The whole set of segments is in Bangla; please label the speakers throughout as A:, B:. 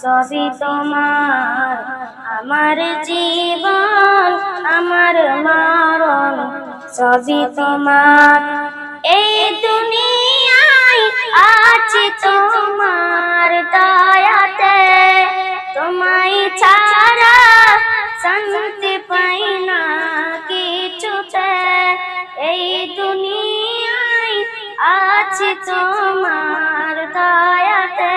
A: সবই তোমার। আমার জীবন, আমার মরণ, সবই তোমার। এই দুনিয়ায় আছি তোমার দয়াতে। তোমায় ছাড়া শান্তি পাই না কিছুতে। এই দুনিয়ায় আছি তোমার দয়াতে।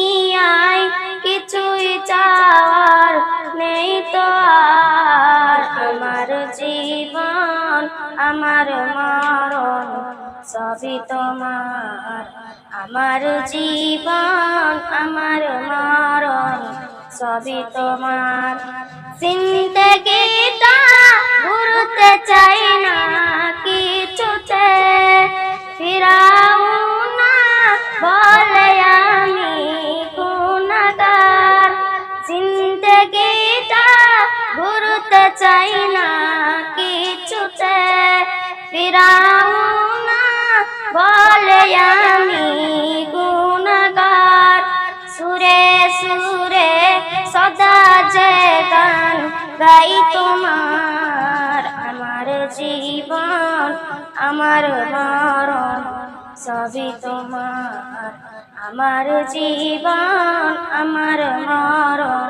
A: জীবন আমার মরণ, সবই তোমার। আমার জীবন, আমার মরণ, সবই তোমার। জিন্দগিটা ঘুরতে চাই না কিছুতে। ফিরাও না বলে আমি গুণাগার জিন্দগিটা ঘুরতে চাই না ফিরাও না বলে, আমি গুণাগার। সুরে সুরে সদা যে গান গাই তোমার, আমার জীবন, আমার মরণ সবই তোমার। আমার জীবন, আমার মরণ